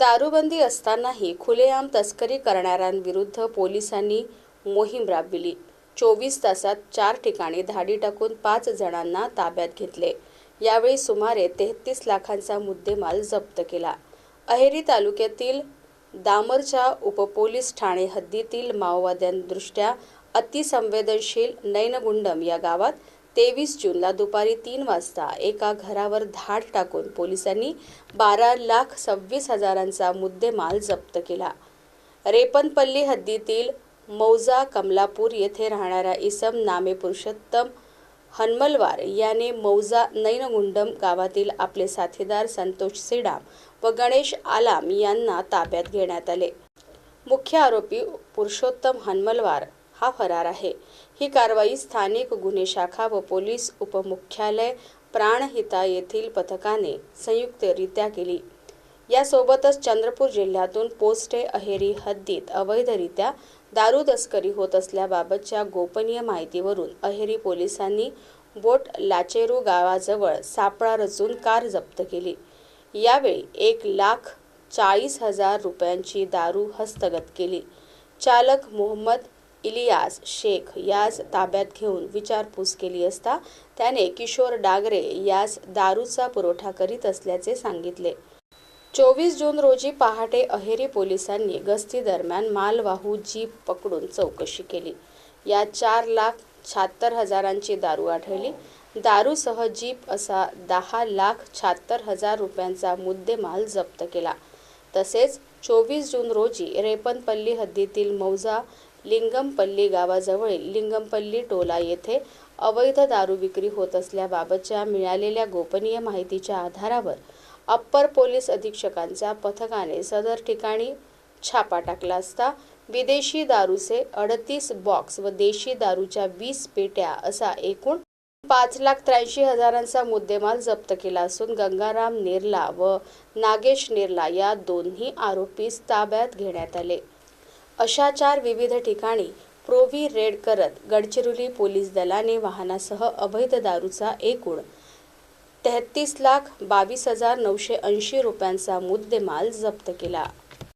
दारूबंदी असतानाही खुलेआम तस्करी करणाऱ्यांविरुद्ध पोलिसांनी मोहीम राबविली. चोवीस तासात चार ठिकाणी धाडी टाकून पाच जणांना ताब्यात घेतले. यावेळी सुमारे तेहतीस लाखांचा मुद्देमाल जप्त केला. अहेरी तालुक्यातील दामरच्या उपपोलीस ठाणे हद्दीतील माओवाद्यांदृष्ट्या अतिसंवेदनशील नैनगुंडम या गावात तेवीस जूनला दुपारी तीन वाजता एका घरावर धाड टाकून पोलिसांनी बारा लाख सव्वीस हजारांचा मुद्देमाल जप्त केला. रेपनपल्ली हद्दीतील मौजा कमलापूर येथे राहणारा इसम नामे पुरुषोत्तम हनमलवार याने मौजा नैनगुंडम गावातील आपले साथीदार संतोष सेडाम व गणेश आलाम यांना ताब्यात घेण्यात आले. मुख्य आरोपी पुरुषोत्तम हनमलवार हा फरार आहे. ही कारवाई स्थानिक गुन्हे शाखा व पोलीस उपमुख्यालय प्राणहिता येथील पथकाने संयुक्तरित्या केली. यासोबतच चंद्रपूर जिल्ह्यातून पोस्टे अहेरी हद्दीत अवैधरित्या दारू तस्करी होत असल्याबाबतच्या गोपनीय माहितीवरून अहेरी पोलिसांनी बोट लाचेरू गावाजवळ सापळा रचून कार जप्त केली. यावेळी एक लाख चाळीस हजार रुपयांची दारू हस्तगत केली. चालक मोहम्मद इलियास शेख यास ताब्यात घेऊन विचारपूस केली असता त्याने किशोर डागरे यास दारूचा पुरवठा करीत असल्याचे सांगितले. चोवीस जून रोजी पहाटे अहेरी पोलिसांनी गस्ती दरम्यान मालवाहू जीप पकडून चौकशी केली. या चार लाख शहात्तर हजारांची दारू आढळली. दारूसह जीप असा दहा लाख शहात्तर हजार रुपयांचा मुद्देमाल जप्त केला. तसेच चोवीस जून रोजी रेपनपल्ली हद्दीतील मौजा लिंगमपल्ली गावाजवळील लिंगमपल्ली टोला येथे अवैध दारू विक्री होत असल्याबाबतच्या मिळालेल्या गोपनीय माहितीच्या आधारावर अप्पर पोलीस अधीक्षकांच्या पथकाने सदर ठिकाणी छापा टाकला असता विदेशी दारूचे अडतीस बॉक्स व देशी दारूच्या वीस पेट्या असा एकूण पाच लाख त्र्याऐंशी हजारांचा मुद्देमाल जप्त केला असून गंगाराम नेरला व नागेश नेरला या दोन्ही आरोपीस ताब्यात घेण्यात आले. अशा चार विविध ठिकाणी प्रोव्ही रेड करत गडचिरोली पोलीस दलाने वाहनासह अवैध दारूचा एकूण तेहतीस लाख बावीस हजार नऊशे ऐंशी रुपयांचा मुद्देमाल जप्त केला.